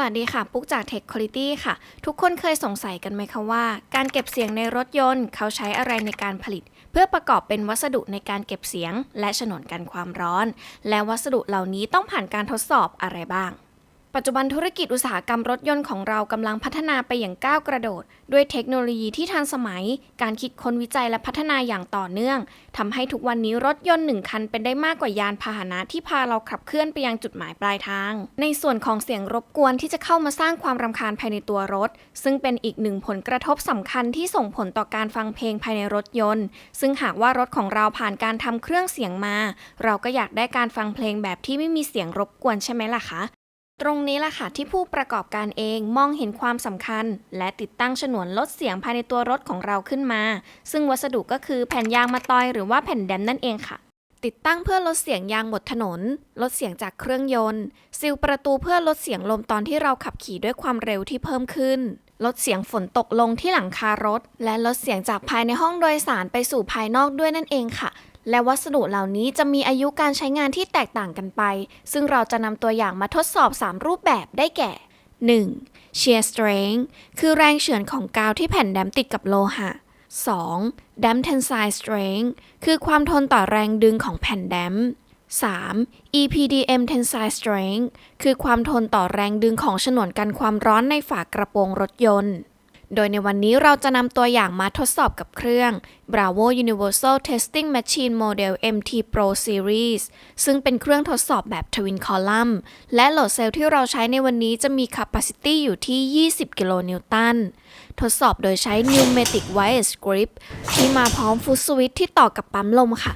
สวัสดีค่ะ ปุ๊กจาก Tech Quality ค่ะ ทุกคนเคยสงสัยกันไหมคะว่า การเก็บเสียงในรถยนต์ เขาใช้อะไรในการผลิต เพื่อประกอบเป็นวัสดุในการเก็บเสียง และฉนวนกันความร้อน และวัสดุเหล่านี้ต้องผ่านการทดสอบอะไรบ้าง ปัจจุบันธุรกิจอุตสาหกรรมรถยนต์ของเรากำลังพัฒนาไปอย่างก้าวกระโดด ด้วยเทคโนโลยีที่ทันสมัย การคิดค้นวิจัยและพัฒนาอย่างต่อเนื่องทำให้ทุกวันนี้รถยนต์หนึ่งคันเป็นได้มากกว่ายานพาหนะที่พาเราขับเคลื่อนไปยังจุดหมายปลายทาง ในส่วนของเสียงรบกวนที่จะเข้ามาสร้างความรำคาญภายในตัวรถ ซึ่งเป็นอีกหนึ่งผลกระทบสำคัญที่ส่งผลต่อการฟังเพลงภายในรถยนต์ ซึ่งหากว่ารถของเราผ่านการทำเครื่องเสียงมา เราก็อยากได้การฟังเพลงแบบที่ไม่มีเสียงรบกวนใช่ไหมล่ะคะ ตรงนี้แหละค่ะที่ผู้ประกอบการเองมองเห็นความสำคัญ และติดตั้งฉนวนลดเสียงภายในตัวรถของเราขึ้นมา ซึ่งวัสดุก็คือแผ่นยางมาตอยหรือว่าแผ่นแดมนั่นเองค่ะ ติดตั้งเพื่อลดเสียงยางบนถนน ลดเสียงจากเครื่องยนต์ซีลประตูเพื่อลดเสียงลมตอนที่เราขับขี่ด้วยความเร็วที่เพิ่มขึ้น ลดเสียงฝนตกลงที่หลังคารถ และลดเสียงจากภายในห้องโดยสารไปสู่ภายนอกด้วยนั่นเองค่ะ และวัสดุเหล่านี้จะมีอายุการใช้งานที่แตกต่างกันไป ซึ่งเราจะนำตัวอย่างมาทดสอบ 3 รูปแบบได้แก่ 1. shear strength คือแรงเฉือนของกาวที่แผ่นแดมติดกับโลหะ 2. dam tensile strength คือความทนต่อแรงดึงของแผ่นแดม 3. EPDM tensile strength คือความทนต่อแรงดึงของฉนวนกันความร้อนในฝากระโปรงรถยนต์ โดยในวันนี้เราจะนำตัวอย่างมาทดสอบกับเครื่อง Bravo Universal Testing Machine Model MT Pro Series ซึ่งเป็นเครื่องทดสอบแบบ Twin Column และโหลดเซลล์ที่เราใช้ในวันนี้จะมี Capacity อยู่ที่ 20 กิโลนิวตัน ทดสอบโดยใช้ Pneumatic Wire Grip ที่มาพร้อมฟุตสวิตที่ต่อกับปั๊มลมค่ะ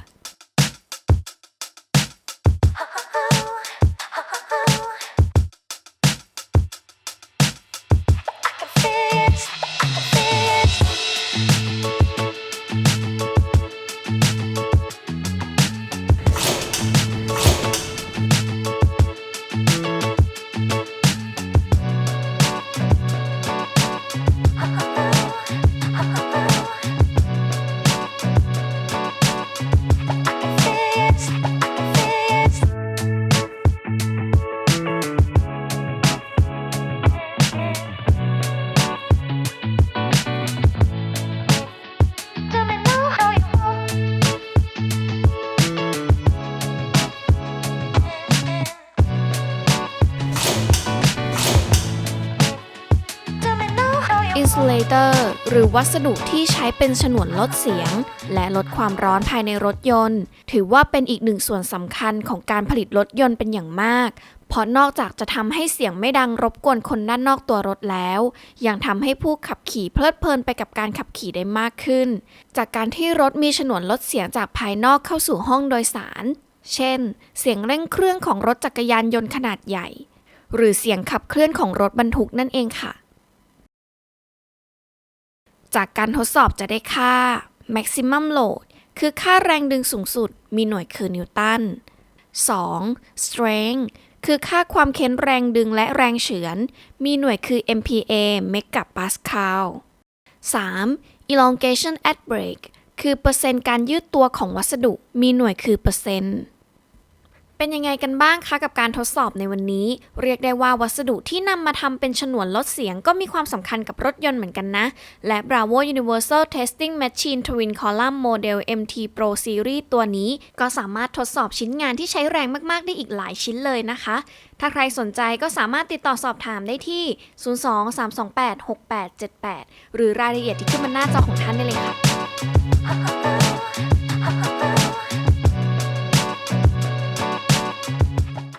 how you อินซูเลเตอร์หรือวัสดุที่ใช้เป็นฉนวนลดเสียง และลดความร้อนภายในรถยนต์ ถือว่าเป็นอีกหนึ่งส่วนสำคัญของการผลิตรถยนต์เป็นอย่างมาก เพราะนอกจากจะทำให้เสียงไม่ดังรบกวนคนด้านนอกตัวรถแล้ว ยังทำให้ผู้ขับขี่เพลิดเพลินไปกับการขับขี่ได้มากขึ้น จากการที่รถมีฉนวนลดเสียงจากภายนอกเข้าสู่ห้องโดยสาร เช่น เสียงเร่งเครื่องของรถจักรยานยนต์ขนาดใหญ่ หรือเสียงขับเคลื่อนของรถบรรทุกนั่นเองค่ะ จากการทดสอบจะได้ค่า maximum load คือค่าแรงดึงสูงสุดมีหน่วยคือนิวตัน 2. strength คือค่าความเค้นแรงดึงและแรงเฉือน มีหน่วยคือ MPa megapascal 3. elongation at break คือเปอร์เซ็นต์การยืดตัวของวัสดุ มีหน่วยคือเปอร์เซ็นต์ เป็นยังไงกันบ้างคะกับการทดสอบในวันนี้ เรียกได้ว่าวัสดุที่นำมาทำเป็นฉนวนลดเสียงก็มีความสำคัญกับรถยนต์เหมือนกันนะ และ Bravo Universal Testing Machine Twin Column Model MT Pro Series ตัวนี้ ก็สามารถทดสอบชิ้นงานที่ใช้แรงมาก ๆ ได้อีกหลายชิ้นเลยนะคะ ถ้าใครสนใจก็สามารถติดต่อสอบถามได้ที่ 02-328-6878 หรือรายละเอียดที่ขึ้นบนหน้าจอของท่านได้เลยค่ะ